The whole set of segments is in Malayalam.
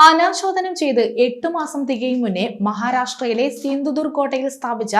അനാച്ഛാദനം ചെയ്ത് എട്ട് മാസം തികയും മുന്നേ മഹാരാഷ്ട്രയിലെ സിന്ധുദുർ കോട്ടയിൽ സ്ഥാപിച്ച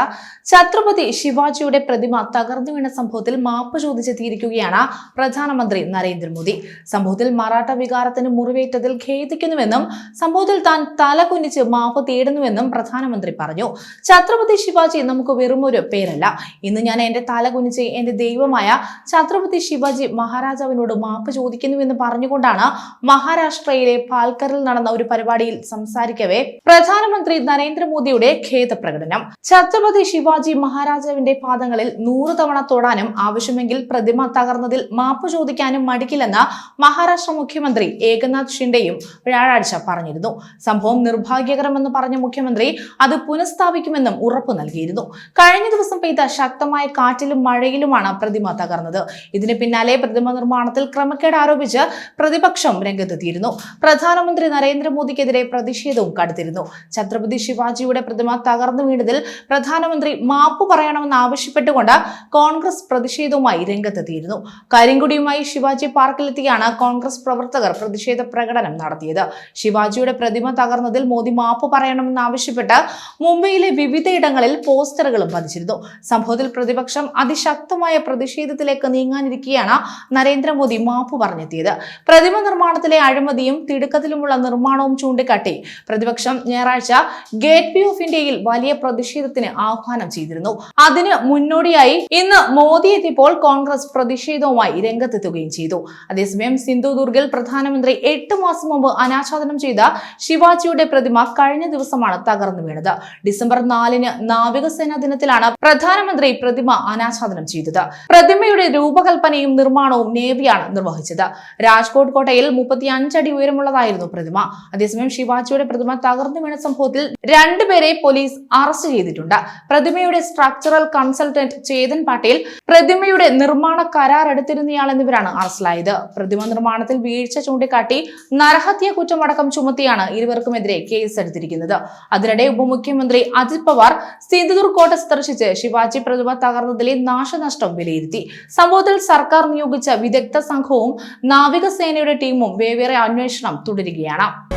ഛത്രപതി ശിവാജിയുടെ പ്രതിമ തകർന്നു വീണ സംഭവത്തിൽ മാപ്പ് ചോദിച്ചെത്തിയിരിക്കുകയാണ് പ്രധാനമന്ത്രി നരേന്ദ്രമോദി. സംഭവത്തിൽ മറാഠ വികാരത്തിന് മുറിവേറ്റതിൽ ഖേദിക്കുന്നുവെന്നും സംഭവത്തിൽ താൻ തല കുനിച്ച് മാപ്പ് തേടുന്നുവെന്നും പ്രധാനമന്ത്രി പറഞ്ഞു. ഛത്രപതി ശിവാജി നമുക്ക് വെറും ഒരു പേരല്ല. ഇന്ന് ഞാൻ എന്റെ തല കുനിച്ച് എന്റെ ദൈവമായ ഛത്രപതി ശിവാജി മഹാരാജാവിനോട് മാപ്പ് ചോദിക്കുന്നുവെന്ന് പറഞ്ഞുകൊണ്ടാണ് മഹാരാഷ്ട്രയിലെ പാൽക്കറിൽ നടന്ന ഒരു പരിപാടിയിൽ സംസാരിക്കവേ. പ്രധാനമന്ത്രി നരേന്ദ്രമോദിയുടെ ഖേദ പ്രകടനം ഛത്രപതി ശിവാജി മഹാരാജാവിന്റെ പാദങ്ങളിൽ നൂറ് തവണ തൊടാനും ആവശ്യമെങ്കിൽ പ്രതിമ തകർന്നതിൽ മാപ്പ് ചോദിക്കാനും മടിക്കില്ലെന്ന് മഹാരാഷ്ട്ര മുഖ്യമന്ത്രി ഏകനാഥ് ഷിൻഡെയും വ്യാഴാഴ്ച പറഞ്ഞിരുന്നു. സംഭവം നിർഭാഗ്യകരമെന്ന് പറഞ്ഞ മുഖ്യമന്ത്രി അത് പുനഃസ്ഥാപിക്കുമെന്നും ഉറപ്പു നൽകിയിരുന്നു. കഴിഞ്ഞ ദിവസം പെയ്ത ശക്തമായ കാറ്റിലും മഴയിലുമാണ് പ്രതിമ തകർന്നത്. ഇതിന് പിന്നാലെ പ്രതിമ നിർമ്മാണത്തിൽ ക്രമക്കേട് ആരോപിച്ച് പ്രതിപക്ഷം രംഗത്തെത്തിയിരുന്നു. പ്രധാനമന്ത്രി നരേന്ദ്രമോദിക്കെതിരെ പ്രതിഷേധവും കടുത്തിരുന്നു. ഛത്രപതി ശിവാജിയുടെ പ്രതിമ തകർന്നു വീണതിൽ പ്രധാനമന്ത്രി മാപ്പ് പറയണമെന്ന് ആവശ്യപ്പെട്ടുകൊണ്ട് കോൺഗ്രസ് പ്രതിഷേധവുമായി രംഗത്തെത്തിയിരുന്നു. കരിങ്കുടിയുമായി ശിവാജി പാർക്കിലെത്തിയാണ് കോൺഗ്രസ് പ്രവർത്തകർ പ്രതിഷേധ പ്രകടനം നടത്തിയത്. ശിവാജിയുടെ പ്രതിമ തകർന്നതിൽ മോദി മാപ്പ് പറയണമെന്ന് ആവശ്യപ്പെട്ട് മുംബൈയിലെ വിവിധയിടങ്ങളിൽ പോസ്റ്ററുകളും പതിച്ചിരുന്നു. സംഭവത്തിൽ പ്രതിപക്ഷം അതിശക്തമായ പ്രതിഷേധത്തിലേക്ക് നീങ്ങാനിരിക്കെയാണ് നരേന്ദ്രമോദി മാപ്പ് പറഞ്ഞെത്തിയത്. പ്രതിമ നിർമ്മാണത്തിലെ അഴിമതിയും തിടുക്കത്തിലുമുള്ള നിർമ്മാണവും ചൂണ്ടിക്കാട്ടി പ്രതിപക്ഷം ഞായറാഴ്ച ഗേറ്റ് വേ ഓഫ് ഇന്ത്യയിൽ വലിയ പ്രതിഷേധത്തിന് ആഹ്വാനം ചെയ്തിരുന്നു. അതിന് മുന്നോടിയായി ഇന്ന് മോദി എത്തിയപ്പോൾ കോൺഗ്രസ് പ്രതിഷേധവുമായി രംഗത്തെത്തുകയും ചെയ്തു. അതേസമയം സിന്ധുദുർഗിൽ പ്രധാനമന്ത്രി എട്ട് മാസം മുമ്പ് അനാച്ഛാദനം ചെയ്ത ശിവാജിയുടെ പ്രതിമ കഴിഞ്ഞ ദിവസമാണ് തകർന്നു വീണത്. ഡിസംബർ നാലിന് നാവികസേനാ ദിനത്തിലാണ് പ്രധാനമന്ത്രി പ്രതിമ അനാച്ഛാദനം ചെയ്തത്. പ്രതിമയുടെ രൂപകൽപ്പനയും നിർമ്മാണവും നേവിയാണ് നിർവഹിച്ചത്. രാജ്കോട്ട് കോട്ടയിൽ മുപ്പത്തി അഞ്ചടി ഉയരമുള്ളതായിരുന്നു പ്രതിമ. അതേസമയം ശിവാജിയുടെ പ്രതിമ തകർന്നു വീണ സംഭവത്തിൽ രണ്ടുപേരെ പോലീസ് അറസ്റ്റ് ചെയ്തിട്ടുണ്ട്. പ്രതിമയുടെ സ്ട്രക്ചറൽ കൺസൾട്ടന്റ് ചേതൻ പാട്ടീൽ പ്രതിമയുടെ നിർമ്മാണ കരാർ എടുത്തിരുന്നയാൾ എന്നിവരാണ് അറസ്റ്റിലായത്. പ്രതിമ നിർമ്മാണത്തിൽ വീഴ്ച ചൂണ്ടിക്കാട്ടി നരഹത്യ കുറ്റമടക്കം ചുമത്തിയാണ് ഇരുവർക്കുമെതിരെ കേസ് എടുത്തിരിക്കുന്നത്. അതിനിടെ ഉപമുഖ്യമന്ത്രി അജിത് പവാർ സിന്ധുദുർഗ് കോട്ട സന്ദർശിച്ച് ശിവാജി പ്രതിമ തകർന്നതിലെ നാശനഷ്ടം വിലയിരുത്തി. സംഭവത്തിൽ സർക്കാർ നിയോഗിച്ച വിദഗ്ധ സംഘവും നാവികസേനയുടെ ടീമും വെവ്വേറെ അന്വേഷണം തുടരുകയാണ്.